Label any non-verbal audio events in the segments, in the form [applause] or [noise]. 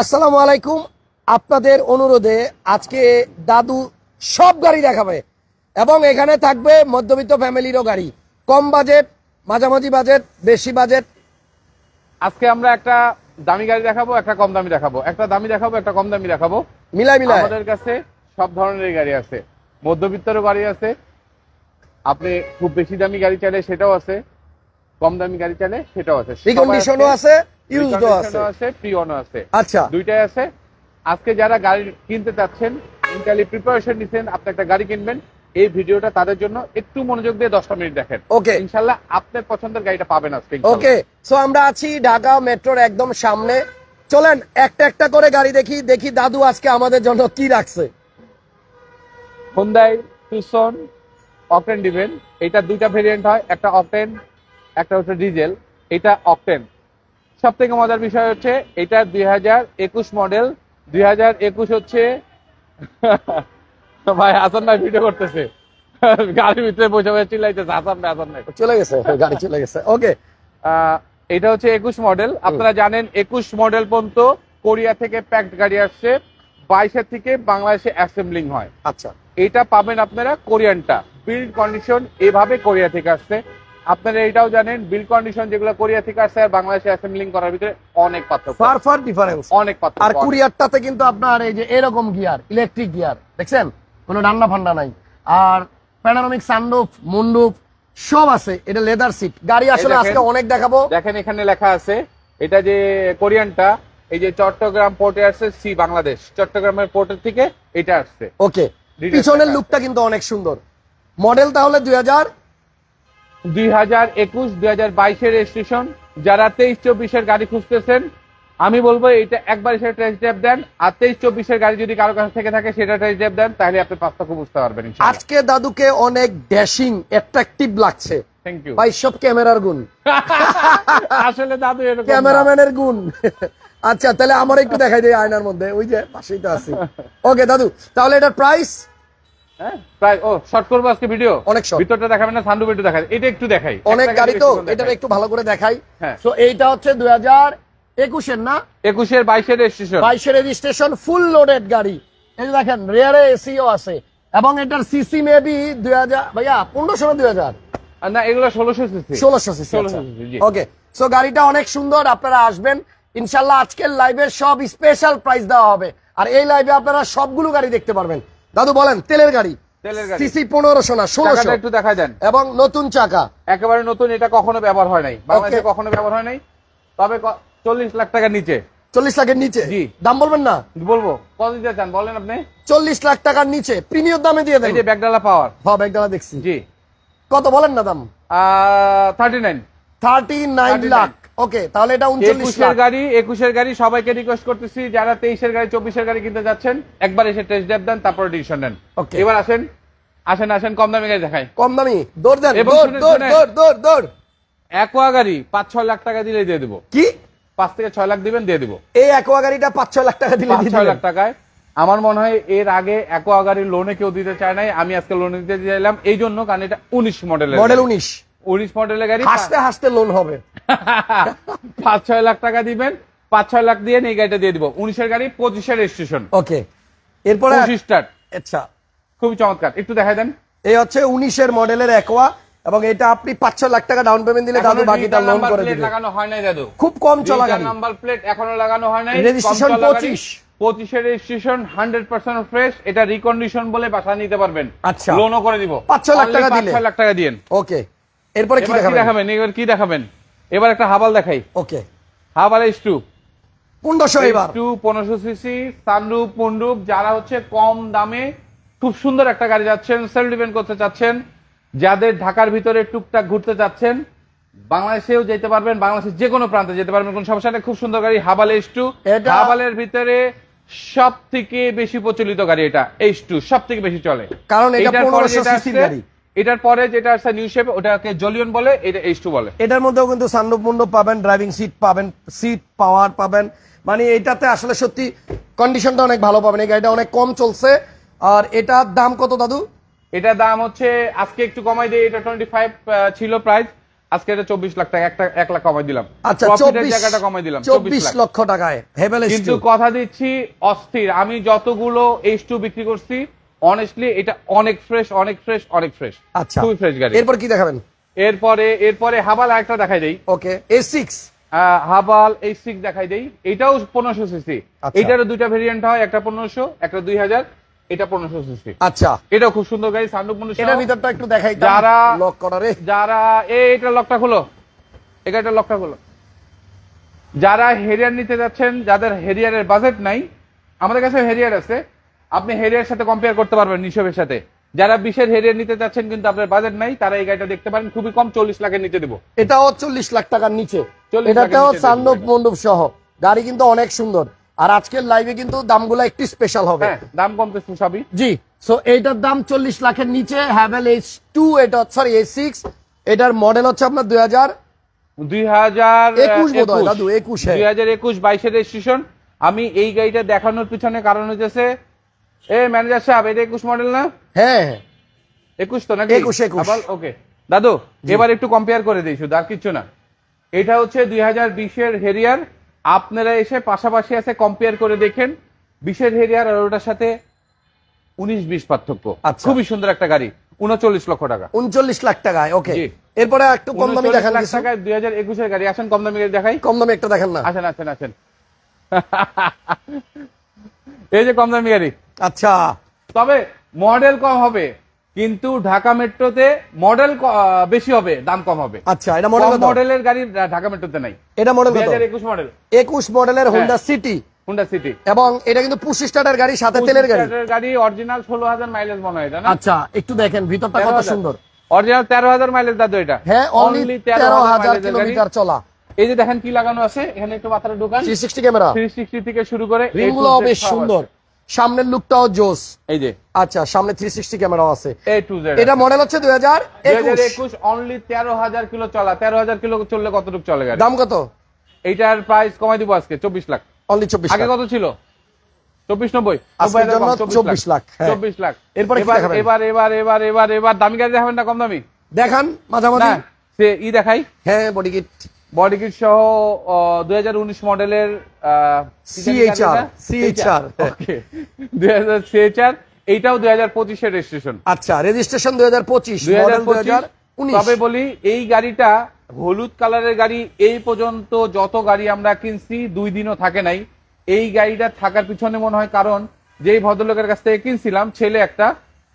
আসসালামু আলাইকুম। আপনাদের অনুরোধে আজকে দাদু সব গাড়ি দেখাবে এবং এখানে থাকবে মধ্যবিত্ত ফ্যামিলিরও গাড়ি। কম বাজেট মাঝামাঝি বাজেট বেশি বাজেট। আজকে আমরা একটা দামি গাড়ি দেখাবো একটা কম দামি দেখাবো। একটা দামি দেখাবো একটা কম দামি দেখাবো। মিলাই মিলাই। আমাদের কাছে সব ধরনের গাড়ি আছে। মধ্যবিত্তেরও গাড়ি আছে। আপনি খুব বেশি দামি গাড়ি চাইলে সেটাও আছে। কম দামি গাড়ি চাইলে সেটাও আছে। রিকন্ডিশনও আছে। ইউজও আছে। reconditionও আছে। আচ্ছা। দুইটাই আছে। আজকে যারা গাড়ি কিনতে চাচ্ছেন মেন্টালি প্রিপারেশন নিছেন আপনি একটা গাড়ি কিনবেন এই ভিডিওটা তাদের জন্য একটু মনোযোগ দিয়ে দশটা মিনিট দেখেন। ওকে ইনশাল্লাহ আপনার পছন্দের গাড়িটা পাবেন আজকে ওকে সো আমরা আছি ঢাকা মেট্রোর একদম সামনে। চলেন একটা একটা করে গাড়ি দেখি দেখি দাদু আজকে আমাদের জন্য কি রাখছে। হোন্ডাই টুসন অকটেন দিবেন। এটা দুইটা ভেরিয়েন্ট হয় একটা অকটেন একটা হচ্ছে ডিজেল এটা অকটেন সব থেকে মজার বিষয় হচ্ছে এটা দুই হাজার একুশ মডেল দুই হাজার একুশ হচ্ছে [laughs] ভাই হাসান ভাই ভিডিও করতেছে। [laughs] গাড়ির ভিতরে বসে বসে চিল্লাইতেছে হাসান ভাই হাসান ভাই। চলে গেছে [laughs] গাড়ি চলে গেছে। ওকে আহ, এটা হচ্ছে একুশ মডেল। আপনারা জানেন একুশ মডেল পর্যন্ত কোরিয়া থেকে প্যাকড গাড়ি আসছে। বাইশের থেকে বাংলাদেশে অ্যাসেম্বলিং হয়। আচ্ছা। এটা পাবেন আপনারা কোরিয়ানটা। বিল্ড কন্ডিশন এভাবে কোরিয়া থেকে আসছে। আপনারা এটাও জানেন বিল কন্ডিশন যেগুলো কোরিয়া থেকে আসছে আর বাংলাদেশে অ্যাসেম্বলিং করার ভিতরে অনেক পার্থক্য ফার ফার ডিফারেন্স অনেক পার্থক্য আর। কুরিয়ারটাতে কিন্তু আপনার এই যে এরকম গিয়ার ইলেকট্রিক গিয়ার দেখছেন? কোনো ডান্না ফান্ডা নাই। আর প্যানারোমিক সানরুফ মুন্ডুপ সব আছে। এটা লেদার সিট গাড়ি আসলে। আজকে অনেক দেখাবো। দেখেন এখানে লেখা আছে এটা যে কোরিয়ানটা এই যে চট্টগ্রাম পোর্টে আসছে সি বাংলাদেশ। চট্টগ্রামের পোর্টের থেকে এটা আসছে। ওকে পিছনের লুকটা কিন্তু অনেক সুন্দর। মডেল তাহলে দুই হাজার দুই হাজার একুশ দুই হাজার বাইশের রেজিস্ট্রেশন যারা তেইশ চব্বিশের গাড়ি খুঁজতেছেন আমি বলব এটা একবার এসে টেস্ট ড্রাইভ দেন আর তেইশ চব্বিশের গাড়ি যদি কারও কাছ থেকে থাকে সেটা টেস্ট ড্রাইভ দেন তাহলে আপনি পার্থক্য বুঝতে পারবেন আজকে দাদুকে অনেক ড্যাশিং অ্যাট্রাকটিভ লাগছে। থ্যাংক ইউ ভাই সব ক্যামেরার গুণ। [laughs] আসলে দাদু এরকম। ক্যামেরাম্যানের গুণ। আচ্ছা তাহলে আমার একটু দেখাই দেয় আয়নার মধ্যে। ওই যে পাশেই তো আছে। ওকে [laughs] দাদু তাহলে এটার প্রাইস প্রায় ও শর্ট করব আজকে ভিডিও অনেক ভিতরটা দেখাবেন না সান্ডু ভিডিও দেখাই এটা একটু দেখাই। অনেক গাড়ি তো এটা একটু ভালো করে দেখাই। হ্যাঁ। তো এইটা হচ্ছে দুই হাজার একুশের না? একুশের বাইশের রেজিস্ট্রেশন বাইশের রেজিস্ট্রেশন ফুল লোডেড গাড়ি। এই দেখেন রেয়ারে এসিও আছে। এবং এটার সিসি মেবি দুই হাজার ভাইয়া পনেরোশো না দুই হাজার? না এগুলো ষোলোশো সিসি ষোলোশো CC 1600 cc, ji. Okay so গাড়িটা অনেক সুন্দর আপনারা আসবেন। ইনশাল্লাহ আজকের লাইভে সব স্পেশাল প্রাইস দেওয়া হবে। আর এই লাইভে আপনারা সবগুলো গাড়ি দেখতে পারবেন। দাদু বলেন তেলের গাড়ি। সিসি পনেরোশো না ষোলোশো। টাকাটা একটু দেখা দেন। এবং নতুন চাকা। একেবারে নতুন এটা কখনো ব্যবহার হয় নাই। বাংলাদেশে কখনো ব্যবহার হয় নাই। তবে চল্লিশ লাখ টাকার নিচে। চল্লিশ লাখের নিচে? জি। দাম বলবেন না? বলব। কত দিতে চান? বলেন আপনি। চল্লিশ লাখ টাকার নিচে। প্রিমিয়র দামে দিয়ে দেন। যে ব্যাগডালা পাওয়ার। হ্যাঁ ব্যাগডালা দেখছি। জি। কত বলেন না দাম? Thirty nine thirty nine lakh. Okay তাহলে এটা উনচল্লিশ একুশের লাখ গাড়ি একুশের গাড়ি সবাইকে রিকোয়েস্ট করতেছি যারা তেইশের গাড়ি চব্বিশের গাড়ি কিনতে যাচ্ছেন একবার এসে টেস্ট ড্রাইভ দেন তারপরে ডিসিশন নেন. এবার আসেন আসেন আসেন কম দামি গাড়ি দেখাই। কম দামি দৌড় দেন দৌড় দৌড় দৌড় দৌড় দৌড়। একোয়া গাড়ি পাঁচ ছয় লাখ টাকা দিলেই দিয়ে দেবো। কি? পাঁচ থেকে ছয় লাখ দিবেন দিয়ে দেবো। এই অ্যাকোয়া গাড়িটা পাঁচ ছয় লাখ টাকা দিলে দিয়ে ছয় দিবেন। লাখ টাকায়। আমার মনে হয় এর আগে একোয়া গাড়ির লোনে কেউ দিতে চায় নাই আমি আজকে লোন দিতে চাইলাম এই জন্য কারণ এটা উনিশ মডেলের মডেল উনিশ। উনিশ মডেলের গাড়ি হাসতে হাসতে লোন হবে। [laughs] পাঁচ ছয় লাখ টাকা দিবেন পাঁচ ছয় লাখ দিয়ে এই গাড়িটা দিয়ে দিব। উনিশের গাড়ি পঁচিশের রেজিস্ট্রেশন ওকে এরপরে স্টার্ট আচ্ছা। খুবই চমৎকার। একটু দেখাই দেন। এই হচ্ছে উনিশের মডেলের অ্যাকোয়া এবং এটা আপনি পাঁচ ছয় লাখ টাকা ডাউন পেমেন্ট দিলে দাদু বাকিটা লোন করে plate দিবে। লাগানো হয় নাই দাদু। খুব কম চলা গাড়ি। নাম্বার প্লেট এখনও লাগানো হয় নাই। Registration 25 পঁচিশের রেজিস্ট্রেশন হান্ড্রেড পার্সেন্ট ফ্রেশ এটা রিকন্ডিশন বলে বাসা নিতে পারবেন। আচ্ছা। লোনও করে দিব। পাঁচ ছয় লাখ টাকা পাঁচ দিলে। ছয় লাখ টাকা দিয়েন ওকে এরপরে কি দেখাবেন? দেখাবেন? এবার কি দেখাবেন? এবার একটা হাবাল দেখাই। ওকে। হাবাল এস টু পনেরোশো এবার। টু পনেরোশো সিসি সানরুপ পন্ডুপ যারা হচ্ছে কম দামে খুব সুন্দর একটা গাড়ি যাচ্ছেন সেলফ ডিপেন্ড করতে চাচ্ছেন যাদের ঢাকার ভিতরে টুকটাক ঘুরতে চাচ্ছেন বাংলাদেশেও যেতে পারবেন বাংলাদেশের যে কোনো প্রান্তে যেতে পারবেন কোন সমস্যা নেই খুব সুন্দর গাড়ি হাবাল এস টু হাবালের ভিতরে সব থেকে বেশি প্রচলিত গাড়ি এটা এইচ টু সব থেকে বেশি চলে। কারণ এটা এটার পরে 1500 যেটা সিসির গাড়ি। এটার পরে যেটা আছে নিউ শেপ ওটাকে জলিয়ন বলে এটা এইচ টু বলে। এটার মধ্যেও কিন্তু সানরুফ মুন্ডপ পাবেন ড্রাইভিং সিট পাবেন সিট পাওয়ার পাবেন। মানে এটাতে আসলে সত্যি কন্ডিশনটা অনেক ভালো পাবেন। এই গাড়িটা অনেক কম চলছে। আর এটার দাম কত দাদু? এটার দাম হচ্ছে আজকে একটু কমাই দিয়ে এটা টোয়েন্টি ফাইভ ছিল প্রাইস আজকে এটা চব্বিশ লাখ টাকা একটা এক লাখ কমাই দিলাম। আচ্ছা চব্বিশ জায়গাটা কমাই দিলাম চব্বিশ লক্ষ টাকায় কিন্তু কথা দিচ্ছি অস্থির। আমি যতগুলো এইচ টু বিক্রি করছি অনেস্টলি এটা অনেক ফ্রেশ অনেক ফ্রেশ অনেক ফ্রেশ আচ্ছা। খুবই ফ্রেশ গাড়ি। এরপর কি দেখাবেন? এরপরে এরপরে হাবাল একটা দেখাই দেই। ওকে এ সিক্স হাবাল এই সিক্স দেখাই দেই। এটাও পনেরোশো সিসি আচ্ছা। এটারও দুইটা ভেরিয়েন্ট হয় একটা পনেরোশো একটা দুই হাজার এটা পনেরোশো সিসি আচ্ছা। এটা খুব সুন্দর গাড়ি সান্ডু পনেরোশো। এটার ভিতরটা একটু দেখাই যারা- লক করা রে। যারা এটা লকটা খুলো। এটা এটা লকটা খুলো। যারা হেরিয়ার নিতে যাচ্ছেন যাদের হেরিয়ারের বাজেট নাই আমাদের কাছে হেরিয়ার আছে। আপনি হেরিয়ার সাথে কম্পেয়ার করতে পারবেন নিশবের সাথে। যারা বিশের হেরিয়ার নিতে যাচ্ছেন কিন্তু আপনার বাজেট নাই তারা এই গাড়িটা দেখতে পারেন খুবই কম চল্লিশ লাখের নিচে দেবো। এটাও চল্লিশ লাখ টাকার নিচে। 40 এটাতেও দেখবেন। মণ্ডপ সহ। গাড়ি কিন্তু অনেক সুন্দর। আর আজকের লাইভে কিন্তু দামগুলো একটু স্পেশাল হবে। হ্যাঁ দাম কমতেছে সবই। জি সো এইটার দাম চল্লিশ লাখের নিচে হ্যাভেল এইচ টু এটা সরি এইচ সিক্স এটার মডেল হচ্ছে আপনার দুই হাজার দুই হাজার একুশ বোধ হয় দাদু একুশে। দুই হাজার একুশ বাইশের রেজিস্ট্রেশন আমি এই গাড়িটা দেখানোর পিছনে কারণ হচ্ছে এ ম্যানেজার সাহেব এটা একুশ মডেল না? হ্যাঁ। একুশ তো নাকি? একুশ, একুশ। ওকে দাদু এবার একটু কম্পেয়ার করে দিই শুধু আর কিছু না। এটা হচ্ছে দুই হাজার বিশের হেরিয়ার আপনারা এসে পাশাপাশি আছে কম্পেয়ার করে দেখেন। বিশের হেরিয়ার আর ওটার সাথে উনিশ বিশ পার্থক্য। আচ্ছা। খুবই সুন্দর একটা গাড়ি উনচল্লিশ লক্ষ টাকা। উনচল্লিশ লাখ টাকায় ওকে। এরপরে একটু কম দামি 39 দেখান লাখ টাকায় দুই হাজার একুশের গাড়ি। আসেন কম দামি গাড়ি দেখাই। কম দামি একটা দেখেন না। আসেন আসেন আসেন। [laughs] এই যে কম দামি গাড়ি। আচ্ছা। তবে মডেল কম হবে কিন্তু ঢাকা মেট্রোতে মডেল বেশি হবে দাম কম হবে। আচ্ছা এটা মডেল মডেলের গাড়ি ঢাকা মেট্রোতে নাই। এটা মডেল একুশ মডেল একুশ মডেলের হোন্ডা সিটি হুন্ডা সিটি এবং এটা কিন্তু পুশ স্টার্টার গাড়ি সাথে তেলের গাড়ি। অরিজিনাল মাইলেজ মনে হয় এটা না? আচ্ছা একটু দেখেন ভিতরটা কত সুন্দর। অরিজিনাল তেরো হাজার মাইলেজ দাদু এটা। হ্যাঁ অনলি। কিলোমিটার চলা। এই যে দেখেন কি লাগানো আছে এখানে একটু মাথাটা ঢোকান three sixty camera three sixty থেকে শুরু করে রিমগুলো বেশ সুন্দর। সামনের লুকটাও জোস। এই যে। আচ্ছা সামনে থ্রি সিক্সটি ক্যামেরাও আছে। এ টু জেড এটা মডেল হচ্ছে দুই হাজার দুই হাজার একুশ একুশ অনলি তেরো হাজার কিলো চলা। তেরো হাজার কিলো চললে কতটুকু চলে গাড়ি? দাম কত? এইটার প্রাইস কমাই দিব আজকে চব্বিশ লাখ। অনলি চব্বিশ আগে কত ছিল? চব্বিশ নব্বই। আজকের জন্য 24 লাখ, হ্যাঁ। চব্বিশ লাখ। এরপরে কি এবার দেখাবেন? এবার এবার এবার এবার এবার। দামি গাড়ি দেখাবেন না কম দামি? দেখান মাঝামাঝি। সে ই দেখাই। হ্যাঁ বডি কিট বডি কিট সহ দুই হাজার উনিশ মডেলের এইটাও দুই হাজার পঁচিশের রেজিস্ট্রেশন আচ্ছা রেজিস্ট্রেশন মডেল তবে বলি এই গাড়িটা হলুদ কালারের গাড়ি এই পর্যন্ত যত গাড়ি আমরা কিনছি দুই দিনও থাকে নাই। এই গাড়িটা থাকার পিছনে মনে হয় কারণ যেই ভদ্রলোকের কাছ থেকে কিনছিলাম ছেলে একটা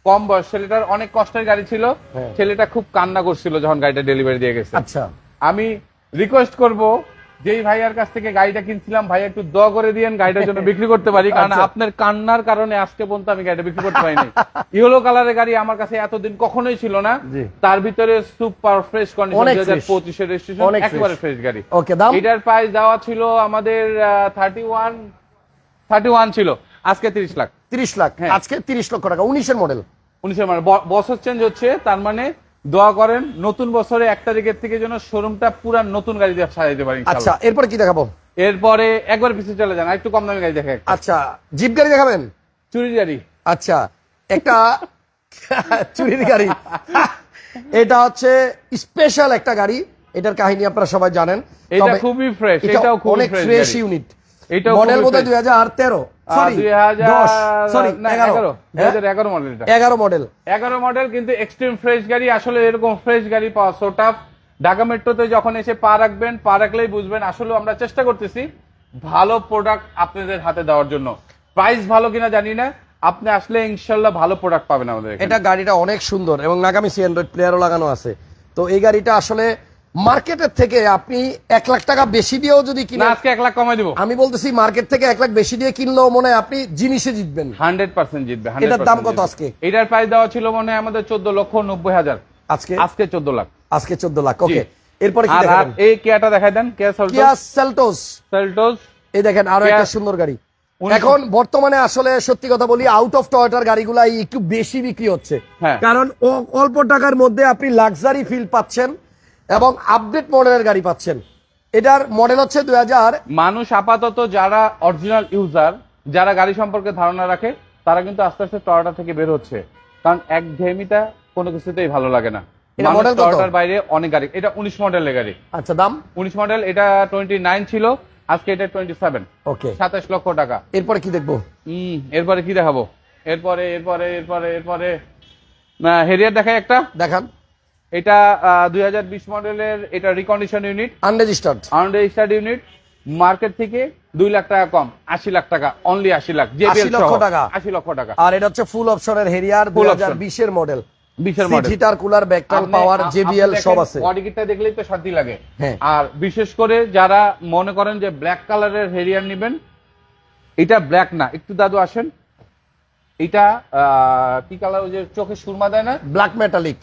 কম বয়স ছেলেটার অনেক কষ্টের গাড়ি ছিল। হ্যাঁ। ছেলেটা খুব কান্না করছিল যখন গাড়িটা ডেলিভারি দিয়ে গেছে। আচ্ছা। আমি রিকোয়েস্ট করব যেই ভাইয়ার কাছ থেকে গাড়িটা কিনছিলাম ভাই একটু দোয়া করে দিয়েন গাড়িটার জন্য বিক্রি করতে পারি কারণ আচ্ছা। আপনার কান্নার কারণে আজকে পর্যন্ত আমি গাড়িটা বিক্রি করতে পারিনি। ইয়েলো কালারের গাড়ি আমার কাছে এতদিন কখনোই ছিল না। তার ভিতরে সুপার ফ্রেশ কন্ডিশন দুই হাজার পঁচিশের রেজিস্ট্রেশন একেবারে ফ্রেশ গাড়ি। ওকে দাম? এটার প্রাইস দেওয়া ছিল আমাদের থার্টি ওয়ান থার্টি ওয়ান ছিল। আজকে তিরিশ লাখ। তিরিশ লাখ। হ্যাঁ। আজকে তিরিশ লক্ষ টাকা। উনিশের মডেল উনিশের মডেল বছর চেঞ্জ হচ্ছে তার মানে দোয়া করেন নতুন বছরে এক তারিখের থেকে যেন শোরুমটা পুরা নতুন গাড়ি দিয়ে সাজাইতে পারি আচ্ছা এরপর কি দেখাবো? এরপরে একবার পিছিয়ে চলে যান একটু কম দামি গাড়ি দেখে আচ্ছা জিপ গাড়ি দেখাবেন? চুরি গাড়ি। আচ্ছা একটা [laughs] চুরির গাড়ি। এটা হচ্ছে স্পেশাল একটা গাড়ি এটার কাহিনী আপনারা সবাই জানেন। এটা খুবই ফ্রেশ এটাও খুবই অনেক ফ্রেশ ইউনিট এটা মডেল বোধহয়। দুই হাজার তেরো। ঢাকা মেট্রোতে যখন এসে পা রাখবেন পা রাখলেই বুঝবেন আসলে আমরা চেষ্টা করতেছি ভালো প্রোডাক্ট আপনাদের হাতে দেওয়ার জন্য। প্রাইস ভালো কিনা জানি না আপনি আসলে ইনশাল্লাহ ভালো প্রোডাক্ট পাবেন আমাদের এটা গাড়িটা অনেক সুন্দর এবং নাগামি সি অ্যান্ড্রয়েড প্লেয়ারও লাগানো আছে। তো এই গাড়িটা আসলে মার্কেটের থেকে আপনি এক লাখ টাকা বেশি দিয়েও যদি কিনে আজকে এক লাখ কমাই দিব। আমি বলতেছি মার্কেট থেকে এক লাখ বেশি দিয়ে কিনলেও মনে হয় আপনি জিনিসে জিতবেন। হান্ড্রেড পার্সেন্ট জিতবে এটার দাম কত আজকে? এটার প্রাইস দেওয়া ছিল মনে হয় আমাদের চোদ্দ লক্ষ নব্বই হাজার। আজকে? আজকে চোদ্দ লাখ। আজকে চোদ্দ লাখ ওকে। এরপরে কি দেখাবেন? এই কেয়াটা দেখাই দেন কেয়া কিয়া সেলটোস সেলটোস এই দেখেন আরও একটা সুন্দর গাড়ি। এখন বর্তমানে আসলে সত্যি কথা বলি আউট অফ টয়টার গাড়িগুলাই একটু বেশি বিক্রি হচ্ছে। হ্যাঁ। কারণ অল্প টাকার মধ্যে আপনি লাক্সারি ফিল পাচ্ছেন। এবং আপডেট মডেলের গাড়ি পাচ্ছেন। এটার মডেল হচ্ছে দুই হাজার মানুষ আপাতত যারা অরিজিনাল ইউজার যারা গাড়ি সম্পর্কে ধারণা রাখে তারা কিন্তু আস্তে আস্তে টয়টা থেকে বের হচ্ছে। কারণ এক ঘেমিটা কোনো কিছুতেই ভালো লাগে না। টয়োটার বাইরে অনেক গাড়ি এটা উনিশ মডেলের গাড়ি। আচ্ছা দাম? উনিশ মডেল এটা টোয়েন্টি নাইন ছিল আজকে এটা টোয়েন্টি সেভেন ওকে। সাতাশ লক্ষ টাকা। এরপরে কি দেখব? হম এরপরে কি দেখাবো? এরপরে এরপরে এরপরে এরপরে হেরিয়ার দেখাই একটা। দেখান। এটা দুই হাজার বিশ মডেলের এটা recondition unit unregistered under start unit market থেকে দুই লাখ টাকা কম আশি লাখ টাকা অনলি আশি লাখ 80 লক্ষ টাকা। আশি লক্ষ টাকা। আর এটা হচ্ছে ফুল অপশনের হেরিয়ার দুই Full হাজার বিশের মডেল বিশের মডেল হিটার কুলার ব্যাকটাল পাওয়ার জেবিএল সব আছে। বডি কিটটা দেখলেই তো শান্তি লাগে। হ্যাঁ। আর বিশেষ করে যারা মনে করেন যে ব্ল্যাক কালারের হেরিয়ার নেবেন এটা ব্ল্যাক না একটু দাদু আসেন। এটা আহ, কি কালার ওই যে চোখে সুরমা দেয় না? ব্ল্যাক মেটালিক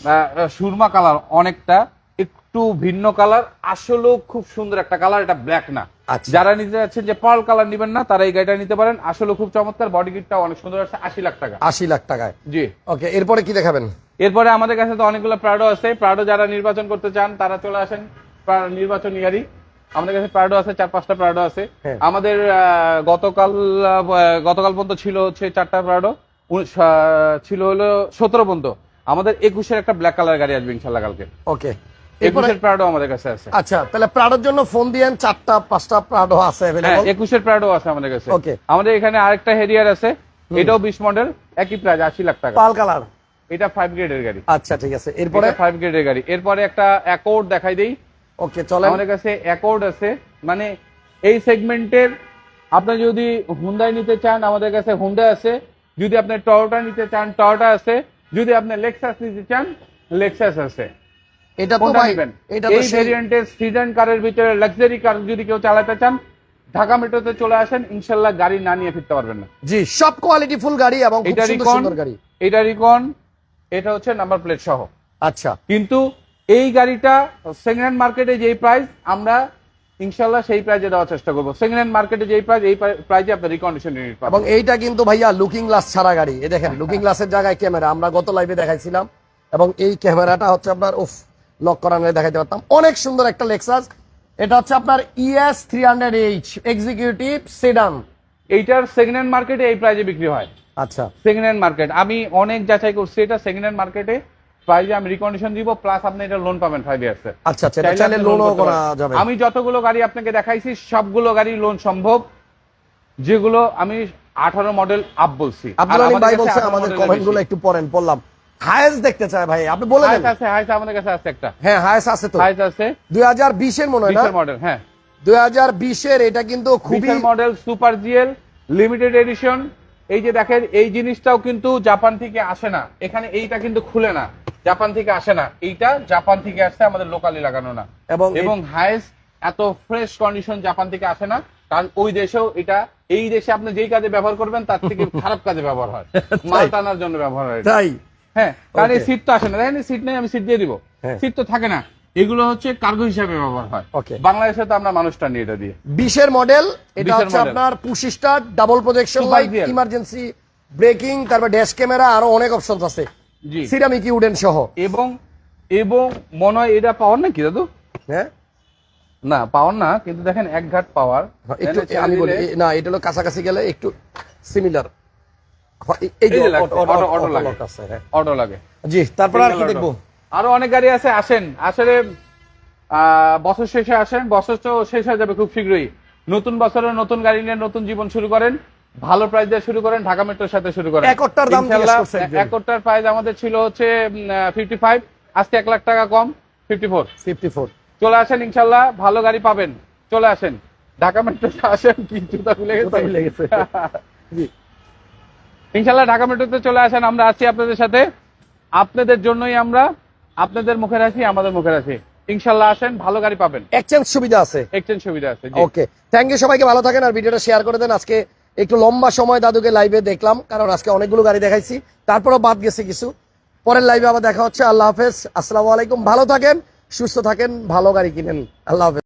সুরমা কালার অনেকটা একটু ভিন্ন কালার আসলেও খুব সুন্দর একটা কালার এটা ব্ল্যাক না। আচ্ছা। যারা নিতে যাচ্ছেন যে পার্ল কালার নিবেন না তারা এই গাড়িটা নিতে পারেন। আসলে খুব চমৎকার বডি কিটটা অনেক সুন্দর আছে আশি লাখ টাকা। আশি লাখ টাকায়। জি। ওকে এরপরে কি দেখাবেন? এরপরে আমাদের কাছে তো অনেকগুলো প্রাডো আছে। প্রাডো যারা নির্বাচন করতে চান তারা চলে আসেন নির্বাচন গাড়ি আমাদের কাছে প্রাডো আছে চার পাঁচটা প্রাডো আছে। হ্যাঁ। আমাদের আহ, গতকাল গতকাল পর্যন্ত ছিল হচ্ছে চারটা প্রাডো ছিল হলো সতেরো পর্যন্ত আমাদের একুশের একটা ব্ল্যাক কালার গাড়ি আসবে ইনশাল্লাহ কালকে। ওকে। একুশের প্রাডো আমাদের কাছে আছে। আচ্ছা তাহলে প্রাডোর জন্য ফোন দিয়েন চারটা পাঁচটা প্রাডো আছে হ্যাঁ একুশের প্রাডো আছে আমাদের কাছে। Okay. আমাদের এখানে আরেকটা হেরিয়ার আছে। এটাও বিশ মডেল একই প্রাইস আশি লাখ টাকা। পাল কালার। এটা ফাইভ গ্রেডের গাড়ি। আচ্ছা ঠিক আছে। এরপরে? ফাইভ গ্রেডের গাড়ি। এরপরে একটা অ্যাকোর্ড দেখাই দেই। ওকে চলেন। আমাদের কাছে অ্যাকর্ড আছে। মানে এই সেগমেন্টের আপনি যদি হুন্ডাই নিতে চান আমাদের কাছে হুন্ডা আছে। যদি আপনি টয়োটা নিতে চান টয়োটা আছে। যদি আপনি লেক্সাস নিতে চান লেক্সাস আছে। এটা তো ভাই এটা এই ভেরিয়েন্টের সিজন কারের ভিতরে লাক্সারি কার যদি কেউ চালাতে চান ঢাকা মেট্রোতে চলে আসেন ইনশাল্লাহ গাড়ি না নিয়ে ফিরতে পারবেন না। জি সব কোয়ালিটি ফুল গাড়ি এবং খুব এটা সুন্দর রিকন সুন্দর গাড়ি। এটা রিকন এটা হচ্ছে নাম্বার প্লেট সহ। আচ্ছা। কিন্তু এই গাড়িটা সেকেন্ড হ্যান্ড মার্কেটে যেই প্রাইস আমরা ইনশাল্লাহ সেই প্রাইজে দেওয়ার চেষ্টা করব। সেকেন্ড হ্যান্ড মার্কেটে যেই প্রাইজ এই প্রাইজে আপনার রিকন্ডিশন ইউনিট এবং এইটা কিন্তু ভাইয়া লুকিং গ্লাস ছাড়া গাড়ি। এই দেখেন লুকিং গ্লাসের জায়গায় ক্যামেরা আমরা গত লাইভে দেখাইছিলাম। এবং এই ক্যামেরাটা হচ্ছে আপনার উফ লক করা দেখাইতে পারতাম। অনেক সুন্দর একটা লেক্সাস এটা হচ্ছে আপনার ES three hundred H executive sedan এইটার সেকেন্ড হ্যান্ড মার্কেটে এই প্রাইজে বিক্রি হয়। আচ্ছা। সেকেন্ড হ্যান্ড মার্কেট আমি অনেক যাচাই করছি এটা সেকেন্ড হ্যান্ড মার্কেটে প্রাইজে আমি রিকন্ডিশন দিব প্লাস আপনি এটা লোন পাবেন ফাইভ ইয়ার্স আচ্ছা আচ্ছা চাইলে লোনও করা যাবে। আমি যতগুলো গাড়ি আপনাকে দেখাইছি সবগুলো গাড়ি লোন সম্ভব। যেগুলো আমি আঠারো মডেল আপ বলছি। আব্দুল আলিম ভাই বলছে আমাদের মডেলের কমেন্টগুলো বেশি। একটু পড়েন পড়লাম। হায়েস দেখতে চায় ভাই আপনি বলে দেন আছে হাইস আমাদের কাছে আছে একটা। হ্যাঁ হায়েস আছে তো। হাইস আছে। মনে হয় না? মডেল হ্যাঁ। এটা কিন্তু খুবই model super GL limited edition এই যে দেখেন এই জিনিসটাও কিন্তু জাপান থেকে আসে না। এখানে এইটা কিন্তু খুলে না। জাপান থেকে আসে না। এইটা জাপান থেকে আসছে আমাদের লোকালি লাগানো না। এবং এবং হাইস এত ফ্রেশ কন্ডিশন জাপান থেকে আসে না। কারণ ওই দেশেও এটা এই দেশে আপনি যেই কাজে ব্যবহার করবেন তার থেকে [laughs] খারাপ কাজে ব্যবহার হয়। মাল টানার জন্য ব্যবহার হয় তাই। হ্যাঁ কারণ এই সিট তো আসে না। দেখেন সিট নেই আমি সিট দিয়ে দিব। হ্যাঁ। সিট তো থাকে না। এগুলো হচ্ছে কার্গো হিসাবে ব্যবহার হয়. বাংলাদেশে তো আমরা মানুষটা নিয়ে এটা দিয়ে। বিশের মডেল এটা হচ্ছে আপনার পুশি start double projection light emergency braking তারপর ড্যাশ ক্যামেরা আরও অনেক অপশন আছে। সিরামিক উডেন সহ। এবং এবং মনে হয় এটা পাওয়ার নাকি দাদু? হ্যাঁ? না পাওয়ার না কিন্তু দেখেন এক ঘাট পাওয়ার। একটু আমি বলি না এটা হলো কাছাকাছি গেলে একটু সিমিলার এই এই যে যে লাগছে, auto- auto- auto- auto auto লাগে। lock আছে, হ্যাঁ। অটো লাগে। জি তারপর আর কি দেখব? আরও অনেক গাড়ি আছে আসেন। আসলে আহ, বছর শেষে আসেন বছর তো শেষ হয়ে যাবে খুব শীঘ্রই। নতুন বছরে নতুন গাড়ি নিয়ে নতুন জীবন শুরু করেন। ভালো প্রাইস দিয়ে শুরু করেন ঢাকা মেট্রোর সাথে শুরু করেন। একরটার দাম একরটার প্রাইস আমাদের ছিল হচ্ছে ফিফটি ফাইভ আজকে এক লাখ টাকা কম ফিফটি ফোর ফিফটি ফোর চলে আসেন ইনশাল্লাহ ভালো গাড়ি পাবেন চলে আসেন। ঢাকা মেট্রোতে আসেন কি জুতা খুলে গেছে? [laughs] ইনশাল্লাহ ঢাকা মেট্রোতে চলে আসেন আমরা আছি আপনাদের সাথে। আপনাদের জন্যই আমরা আপনাদের মুখে রাখি আমাদের মুখে আছি ইনশাল্লাহ আসেন ভালো গাড়ি পাবেন। এক্সচেঞ্জ সুবিধা আছে। এক্সচেঞ্জ সুবিধা আছে জি। ওকে থ্যাংক ইউ সবাইকে ভালো থাকেন আর ভিডিওটা শেয়ার করে দেন। আজকে একটু লম্বা সময় দাদুকে লাইভে দেখলাম, কারণ আজকে অনেকগুলো গাড়ি দেখাইছি। তারপরও বাদ গেছে কিছু। পরের লাইভে আবার দেখা হচ্ছে। আল্লাহ হাফেজ। আসসালামু আলাইকুম। ভালো থাকেন, সুস্থ থাকেন, ভালো গাড়ি কিনেন। আল্লাহ হাফেজ।